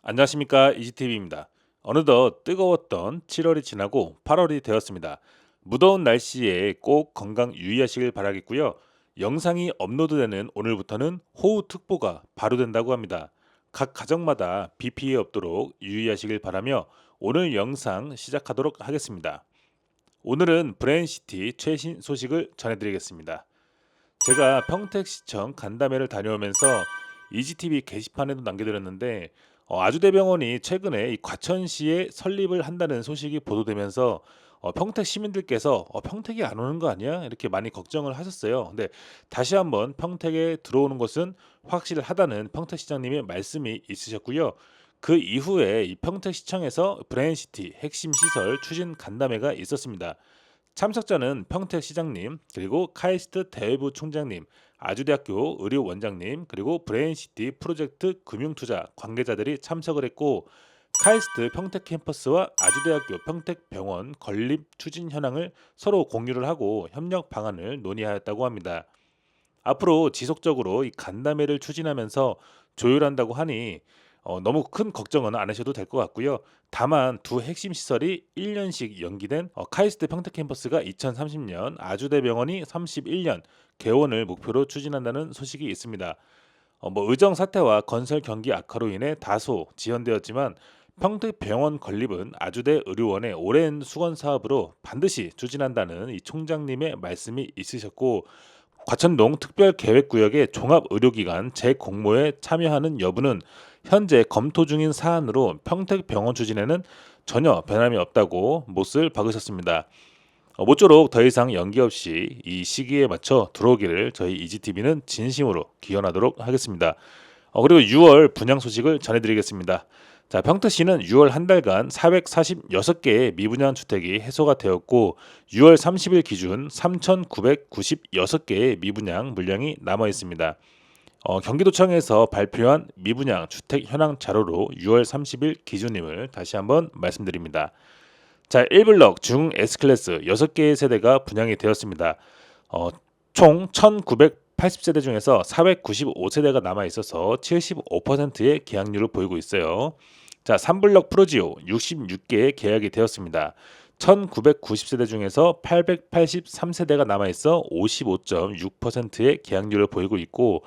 안녕하십니까 이지TV입니다. 어느덧 뜨거웠던 7월이 지나고 8월이 되었습니다. 무더운 날씨에 꼭 건강 유의하시길 바라겠고요. 영상이 업로드되는 오늘부터는 호우특보가 발효된다고 합니다. 각 가정마다 비 피해 없도록 유의하시길 바라며 오늘 영상 시작하도록 하겠습니다. 오늘은 브랜시티 최신 소식을 전해드리겠습니다. 제가 평택시청 간담회를 다녀오면서 이지TV 게시판에도 남겨드렸는데 어, 아주대병원이 최근에 이 과천시에 설립을 한다는 소식이 보도되면서 어, 평택 시민들께서 어, 평택이 안 오는 거 아니야? 이렇게 많이 걱정을 하셨어요. 근데 다시 한번 평택에 들어오는 것은 확실하다는 평택시장님의 말씀이 있으셨고요. 그 이후에 이 평택시청에서 브레인시티 핵심 시설 추진 간담회가 있었습니다. 참석자는 평택 시장님 그리고 카이스트 대외부 총장님 아주대학교 의료 원장님 그리고 브레인시티 프로젝트 금융투자 관계자들이 참석을 했고 카이스트 평택 캠퍼스와 아주대학교 평택 병원 건립 추진 현황을 서로 공유를 하고 협력 방안을 논의하였다고 합니다. 앞으로 지속적으로 이 간담회를 추진하면서 조율한다고 하니 어, 너무 큰 걱정은 안 하셔도 될 것 같고요. 다만 두 핵심 시설이 1년씩 연기된 어, 카이스트 평택 캠퍼스가 2030년, 아주대병원이 31년 개원을 목표로 추진한다는 소식이 있습니다. 어, 뭐 의정 사태와 건설 경기 악화로 인해 다소 지연되었지만 평택 병원 건립은 아주대 의료원의 오랜 수건 사업으로 반드시 추진한다는 이 총장님의 말씀이 있으셨고 과천동 특별계획구역의 종합의료기관 재공모에 참여하는 여부는 현재 검토 중인 사안으로 평택병원 추진에는 전혀 변함이 없다고 못을 박으셨습니다. 어, 모쪼록 더 이상 연기 없이 이 시기에 맞춰 들어오기를 저희 이지TV는 진심으로 기원하도록 하겠습니다. 어, 그리고 6월 분양 소식을 전해드리겠습니다. 자, 평택시는 6월 한 달간 446개의 미분양 주택이 해소가 되었고 6월 30일 기준 3,996개의 미분양 물량이 남아 있습니다. 어, 경기도청에서 발표한 미분양 주택 현황 자료로 6월 30일 기준임을 다시 한번 말씀드립니다. 자, 1블럭 중 S클래스 6개의 세대가 분양이 되었습니다. 어, 총 1980세대 중에서 495세대가 남아 있어서 75%의 계약률을 보이고 있어요. 자, 3블럭 프로지오 66개의 계약이 되었습니다. 1990세대 중에서 883세대가 남아 있어 55.6%의 계약률을 보이고 있고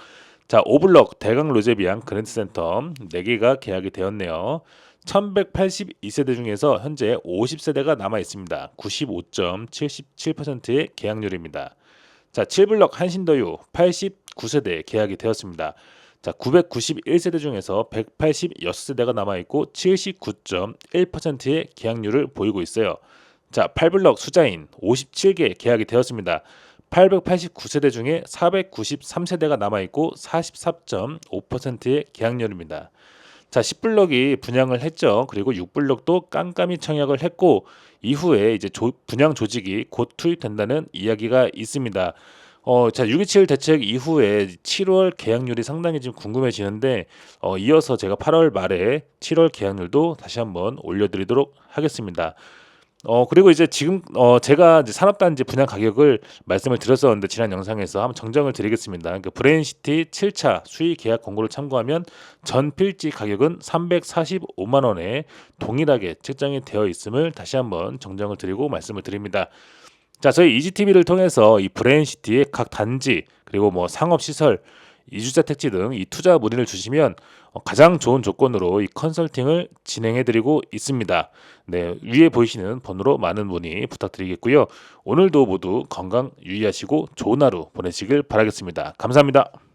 자, 5블럭 대강 로제비앙 그랜드센터 4개가 계약이 되었네요. 1182세대 중에서 현재 50세대가 남아 있습니다. 95.77%의 계약률입니다. 자, 7블럭 한신더유 89세대 계약이 되었습니다. 자, 991세대 중에서 186세대가 남아 있고 79.1%의 계약률을 보이고 있어요. 자, 8블럭 수자인 57개 계약이 되었습니다. 889세대 중에 493세대가 남아 있고 44.5%의 계약률입니다. 자, 10블럭이 분양을 했죠. 그리고 6블럭도 깜깜이 청약을 했고 이후에 이제 조, 분양 조직이 곧 투입된다는 이야기가 있습니다. 어, 자, 6.27 대책 이후에 7월 계약률이 상당히 좀 궁금해지는데 어, 이어서 제가 8월 말에 7월 계약률도 다시 한번 올려드리도록 하겠습니다. 어 그리고 이제 지금 어 제가 이제 산업단지 분양 가격을 말씀을 드렸었는데 지난 영상에서 한번 정정을 드리겠습니다. 그러니까 브레인시티 7차 수의 계약 공고를 참고하면 전 필지 가격은 345만 원에 동일하게 책정이 되어 있음을 다시 한번 정정을 드리고 말씀을 드립니다. 자, 저희 이지TV를 통해서 이 브레인시티의 각 단지 그리고 뭐 상업 시설 이주자 택지 등 이 투자 문의를 주시면 어, 가장 좋은 조건으로 이 컨설팅을 진행해 드리고 있습니다. 네, 위에 보이시는 번호로 많은 문의 부탁드리겠고요. 오늘도 모두 건강 유의하시고 좋은 하루 보내시길 바라겠습니다. 감사합니다.